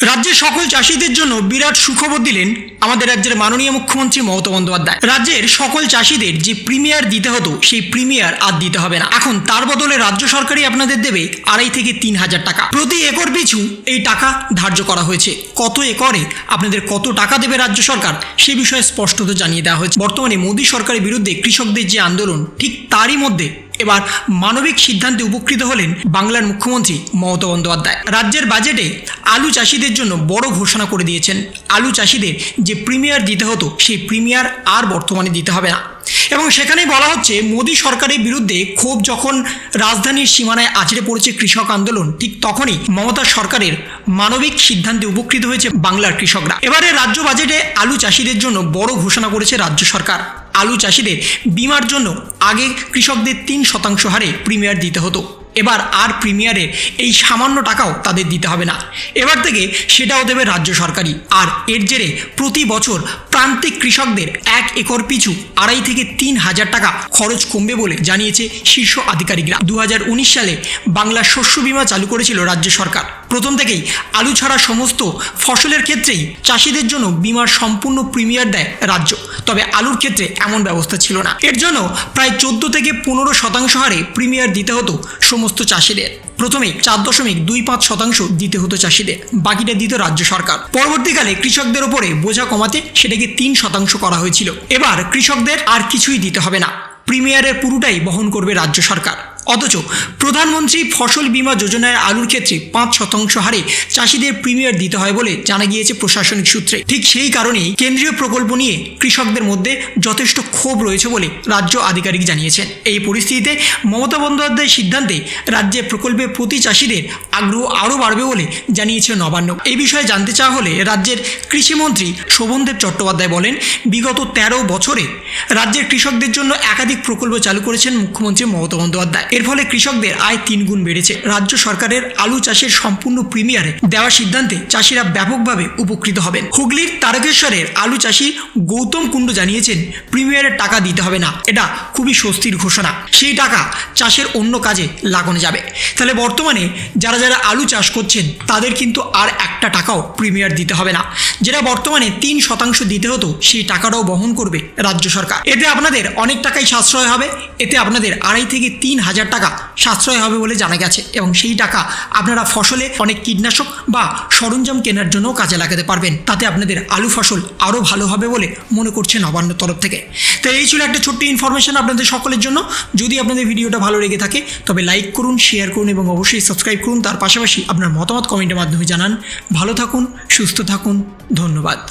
রাজ্যের সকল চাষিদের জন্য বিরাট সুখবর দিলেন আমাদের রাজ্যের মাননীয় মুখ্যমন্ত্রী মমতা বন্দ্যোপাধ্যায়। রাজ্যের সকল চাষিদের যে প্রিমিয়ার দিতে হতো, সেই প্রিমিয়ার আর দিতে হবে না। এখন তার বদলে রাজ্য সরকারই আপনাদের দেবে আড়াই থেকে তিন হাজার টাকা। প্রতি একর পিছু এই টাকা ধার্য করা হয়েছে। কত একরে, আপনাদের কত টাকা দেবে রাজ্য সরকার, সে বিষয়ে স্পষ্টত জানিয়ে দেওয়া হয়েছে। বর্তমানে মোদী সরকারের বিরুদ্ধে কৃষকদের যে আন্দোলন, ঠিক তারই মধ্যে এবার মানবিক সিদ্ধান্তে উপকৃত হলেন বাংলার মুখ্যমন্ত্রী মমতা বন্দ্যোপাধ্যায়। রাজ্যের বাজেটে আলু চাষিদের জন্য বড় ঘোষণা করে দিয়েছেন। আলু চাষিদের যে প্রিমিয়ার দিতে হতো, সেই প্রিমিয়ার আর বর্তমানে দিতে হবে না। এবং সেখানেই বলা হচ্ছে, মোদী সরকারের বিরুদ্ধে ক্ষোভ যখন রাজধানীর সীমানায় আছড়ে পড়েছে কৃষক আন্দোলন, ঠিক তখনই মমতা সরকারের মানবিক সিদ্ধান্তে উপকৃত হয়েছে বাংলার কৃষকরা। এবারে রাজ্য বাজেটে আলু চাষিদের জন্য বড় ঘোষণা করেছে রাজ্য সরকার। আলু চাষিদের বিমার জন্য আগে কৃষকদের তিন শতাংশ হারে প্রিমিয়ার দিতে হতো। এবার আর প্রিমিয়ারের এই সামান্য টাকাও তাদের দিতে হবে না। এবার থেকে সেটাও দেবে রাজ্য সরকারই। আর এর জেরে প্রতি বছর প্রান্তিক কৃষকদের এক একর পিছু আড়াই থেকে তিন হাজার টাকা খরচ কমবে বলে জানিয়েছে শীর্ষ আধিকারিকরা। দু হাজার উনিশ সালে বাংলা শস্য বীমা চালু করেছিল রাজ্য সরকার। প্রথম থেকেই আলু ছাড়া সমস্ত ফসলের ক্ষেত্রেই চাষিদের জন্য বিমার সম্পূর্ণ প্রিমিয়ার দেয় রাজ্য। তবে আলুর ক্ষেত্রে এমন ব্যবস্থা ছিল না। এর জন্য প্রায় চোদ্দ থেকে পনেরো শতাংশ হারে প্রিমিয়ার দিতে হতো সমস্ত চাষিদের। প্রথমে চার দশমিক দুই পাঁচ শতাংশ দিতে হতো চাষিদের, বাকিটা দিত রাজ্য সরকার। পরবর্তীকালে কৃষকদের ওপরে বোঝা কমাতে সেটাকে তিন শতাংশ করা হয়েছিল। এবার কৃষকদের আর কিছুই দিতে হবে না। প্রিমিয়ারের পুরোটাই বহন করবে রাজ্য সরকার। অথচ প্রধানমন্ত্রী ফসল বীমা যোজনায় আলুর ক্ষেত্রে পাঁচ শতাংশ হারে চাষিদের প্রিমিয়ার দিতে হয় বলে জানা গিয়েছে প্রশাসনিক সূত্রে। ঠিক সেই কারণেই কেন্দ্রীয় প্রকল্প নিয়ে কৃষকদের মধ্যে যথেষ্ট ক্ষোভ রয়েছে বলে রাজ্য আধিকারিক জানিয়েছেন। এই পরিস্থিতিতে মমতা বন্দ্যোপাধ্যায়ের সিদ্ধান্তে রাজ্যে প্রকল্পে প্রতি চাষিদের আগ্রহ আরও বাড়বে বলে জানিয়েছে নবান্ন। এই বিষয়ে জানতে চাওয়া হলে রাজ্যের কৃষিমন্ত্রী শোভনদেব চট্টোপাধ্যায় বলেন, বিগত তেরো বছরে রাজ্যের কৃষকদের জন্য একাধিক প্রকল্প চালু করেছেন মুখ্যমন্ত্রী মমতা বন্দ্যোপাধ্যায়। এর ফলে কৃষকদের আয় তিন গুণ বেড়েছে। রাজ্য সরকারের আলু চাষের সম্পূর্ণ প্রিমিয়ারে দেওয়া সিদ্ধান্তে চাষিরা ব্যাপকভাবে উপকৃত হবেন। হুগলির তারকেশ্বরের আলু চাষি গৌতম কুণ্ডু জানিয়েছেন প্রিমিয়ারের টাকা দিতে হবে না। এটা খুবই স্বস্তির ঘোষণা। সেই টাকা চাষের অন্য কাজে লাগানো যাবে। তাহলে বর্তমানে যারা যারা আলু চাষ করছেন, তাদের কিন্তু আর একটা টাকাও প্রিমিয়ার দিতে হবে না। যেটা বর্তমানে তিন শতাংশ দিতে হতো, সেই টাকাটাও বহন করবে রাজ্য সরকার। এতে আপনাদের অনেক টাকাই সাশ্রয় হবে। এতে আপনাদের আড়াই থেকে তিন হাজার হাজার টাকা সাশ্রয় হবে বলে জানা গেছে এবং সেই টাকা আপনারা ফসলে অনেক কীটনাশক বা সরঞ্জাম কেনার জন্যও কাজে লাগাতে পারবেন। তাতে আপনাদের আলু ফসল আরও ভালো হবে বলে মনে করছে নবান্ন তরফ থেকে। তো এই ছিল একটা ছোট্ট ইনফরমেশন আপনাদের সকলের জন্য। যদি আপনাদের ভিডিওটা ভালো লেগে থাকে, তবে লাইক করুন শেয়ার করুন এবং অবশ্যই সাবস্ক্রাইব করুন। তার পাশাপাশি আপনার মতামত কমেন্টের মাধ্যমে জানান। ভালো থাকুন, সুস্থ থাকুন। ধন্যবাদ।